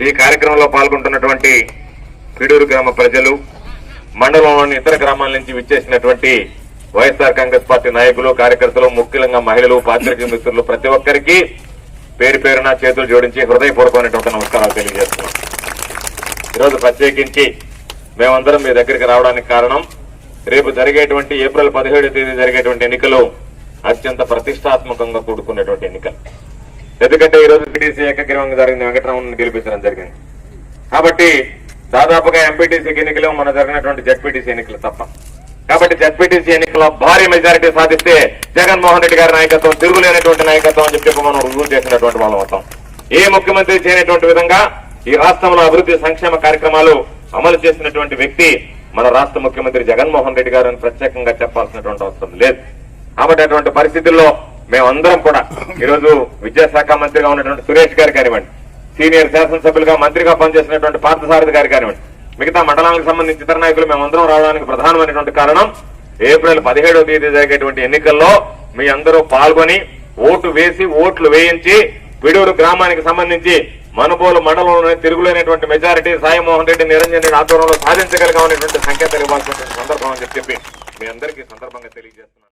ఈ కార్యక్రమంలో పాల్గొంటున్నటువంటి పిడూరు గ్రామ ప్రజలు మండలంలోని ఇతర గ్రామాల నుంచి విచ్చేసినటువంటి వైఎస్ఆర్ కాంగ్రెస్ పార్టీ నాయకులు కార్యకర్తలు ముఖ్యంగా మహిళలు పాత్రికేయ మిత్రులు ప్రతి ఒక్కరికి పేరు పేరున చేతులు జోడించి హృదయపూర్వకమైనటువంటి నమస్కారాలు తెలియజేస్తున్నాం. ఈరోజు ప్రత్యేకించి మేమందరం మీ దగ్గరికి రావడానికి కారణం రేపు జరిగేటువంటి ఏప్రిల్ పదిహేడు తేదీ జరిగేటువంటి ఎన్నికలు అత్యంత ప్రతిష్టాత్మకంగా కూడుకున్నటువంటి ఎన్నికలు. ఎందుకంటే ఈ రోజు టీడీసీ ఏకగ్రీవంగా జరిగింది వెంకటరామన్ గెలిపించడం జరిగింది. కాబట్టి దాదాపుగా ఎంపీటీసీ ఎన్నికలు మన జరిగినటువంటి జడ్పీటీసీ ఎన్నికలు తప్ప. కాబట్టి జడ్పీటీసీ ఎన్నికల్లో భారీ మెజారిటీ సాధిస్తే జగన్మోహన్ రెడ్డి గారి నాయకత్వం తిరుగులేనటువంటి నాయకత్వం అని చెప్పి మనం రుజువు చేసినటువంటి వాళ్ళం అవుతాం. ఏ ముఖ్యమంత్రి చేయనటువంటి విధంగా ఈ రాష్ట్రంలో అభివృద్ధి సంక్షేమ కార్యక్రమాలు అమలు చేసినటువంటి వ్యక్తి మన రాష్ట్ర ముఖ్యమంత్రి జగన్మోహన్ రెడ్డి గారు అని ప్రత్యేకంగా చెప్పాల్సినటువంటి అవసరం లేదు. కాబట్టి అటువంటి పరిస్థితుల్లో మేమందరం కూడా ఈరోజు విద్యాశాఖ మంత్రిగా ఉన్నటువంటి సురేష్ గారు కానివ్వండి సీనియర్ శాసనసభ్యులుగా మంత్రిగా పనిచేసినటువంటి పార్థసారథి గారు కానివ్వండి మిగతా మండలాలకు సంబంధించి ఇతర నాయకులు మేమందరం రావడానికి ప్రధానమైనటువంటి కారణం ఏప్రిల్ పదిహేడవ తేదీ జరిగేటువంటి ఎన్నికల్లో మీ అందరూ పాల్గొని ఓటు వేసి ఓట్లు వేయించి పిడూరు గ్రామానికి సంబంధించి మనుబోలు మండలంలోనే తిరుగులేనటువంటి మెజారిటీ సాయిమోహన్ రెడ్డి నిరంజన్ రెడ్డి ఆధ్వర్యంలో సాధించగలిగామనేటువంటి సంకేతాలు ఇవ్వాల్సినటువంటి సందర్భం అని చెప్పి మీ అందరికీ సందర్భంగా తెలియజేస్తున్నాను.